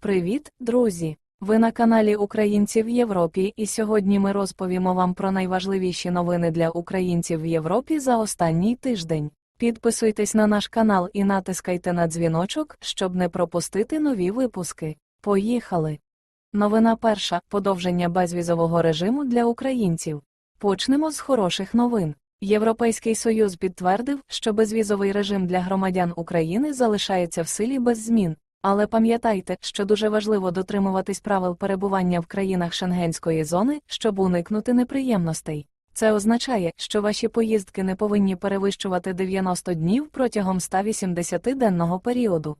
Привіт, друзі! Ви на каналі Українці в Європі, і сьогодні ми розповімо вам про найважливіші новини для українців в Європі за останній тиждень. Підписуйтесь на наш канал і натискайте на дзвіночок, щоб не пропустити нові випуски. Поїхали! Новина перша подовження безвізового режиму для українців. Почнемо з хороших новин. Європейський Союз підтвердив, що безвізовий режим для громадян України залишається в силі без змін. Але пам'ятайте, що дуже важливо дотримуватись правил перебування в країнах Шенгенської зони, щоб уникнути неприємностей. Це означає, що ваші поїздки не повинні перевищувати 90 днів протягом 180-денного періоду.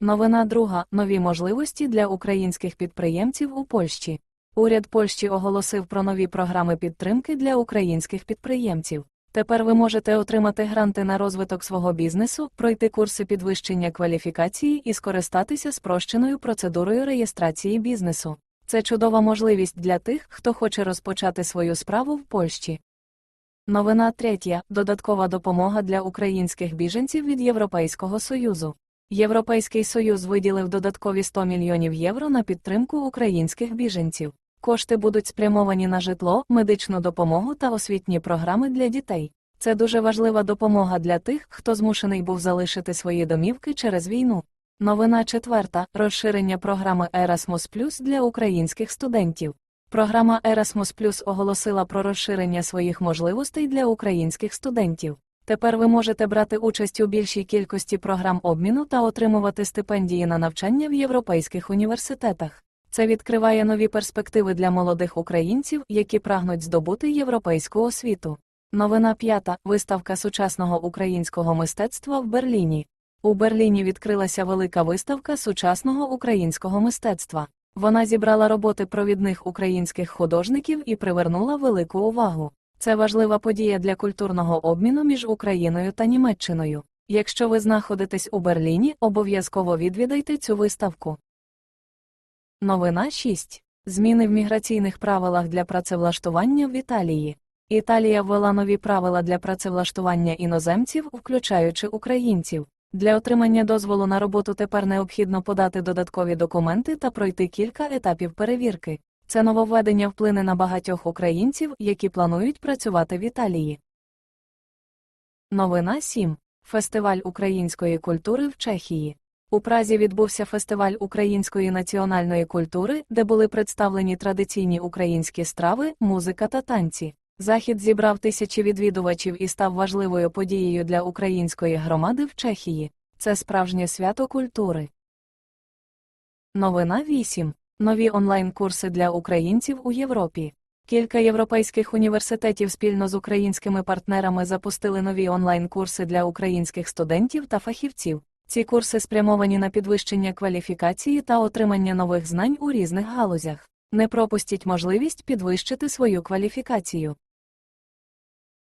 Новина друга нові можливості для українських підприємців у Польщі. Уряд Польщі оголосив про нові програми підтримки для українських підприємців. Тепер ви можете отримати гранти на розвиток свого бізнесу, пройти курси підвищення кваліфікації і скористатися спрощеною процедурою реєстрації бізнесу. Це чудова можливість для тих, хто хоче розпочати свою справу в Польщі. Новина третя додаткова допомога для українських біженців від Європейського Союзу. Європейський Союз виділив додаткові 100 мільйонів євро на підтримку українських біженців. Кошти будуть спрямовані на житло, медичну допомогу та освітні програми для дітей. Це дуже важлива допомога для тих, хто змушений був залишити свої домівки через війну. Новина четверта розширення програми Erasmus Plus для українських студентів. Програма Erasmus Plus оголосила про розширення своїх можливостей для українських студентів. Тепер ви можете брати участь у більшій кількості програм обміну та отримувати стипендії на навчання в європейських університетах. Це відкриває нові перспективи для молодих українців, які прагнуть здобути європейську освіту. Новина п'ята виставка сучасного українського мистецтва в Берліні. У Берліні відкрилася велика виставка сучасного українського мистецтва. Вона зібрала роботи провідних українських художників і привернула велику увагу. Це важлива подія для культурного обміну між Україною та Німеччиною. Якщо ви знаходитесь у Берліні, обов'язково відвідайте цю виставку. Новина 6. Зміни в міграційних правилах для працевлаштування в Італії. Італія ввела нові правила для працевлаштування іноземців, включаючи українців. Для отримання дозволу на роботу тепер необхідно подати додаткові документи та пройти кілька етапів перевірки. Це нововведення вплине на багатьох українців, які планують працювати в Італії. Новина 7. Фестиваль української культури в Чехії. У Празі відбувся фестиваль української національної культури, де були представлені традиційні українські страви, музика та танці. Захід зібрав тисячі відвідувачів і став важливою подією для української громади в Чехії. Це справжнє свято культури. Новина 8. Нові онлайн-курси для українців у Європі. Кілька європейських університетів спільно з українськими партнерами запустили нові онлайн-курси для українських студентів та фахівців. Ці курси спрямовані на підвищення кваліфікації та отримання нових знань у різних галузях. Не пропустіть можливість підвищити свою кваліфікацію.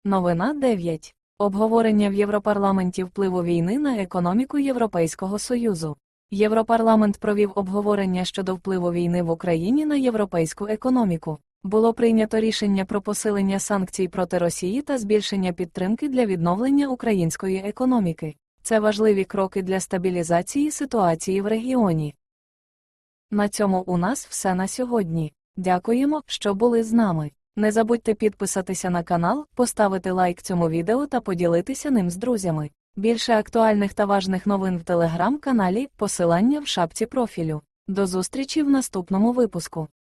Новина 9. Обговорення в Європарламенті впливу війни на економіку Європейського Союзу. Європарламент провів обговорення щодо впливу війни в Україні на європейську економіку. Було прийнято рішення про посилення санкцій проти Росії та збільшення підтримки для відновлення української економіки. Це важливі кроки для стабілізації ситуації в регіоні. На цьому у нас все на сьогодні. Дякуємо, що були з нами. Не забудьте підписатися на канал, поставити лайк цьому відео та поділитися ним з друзями. Більше актуальних та важних новин в телеграм-каналі, посилання в шапці профілю. До зустрічі в наступному випуску.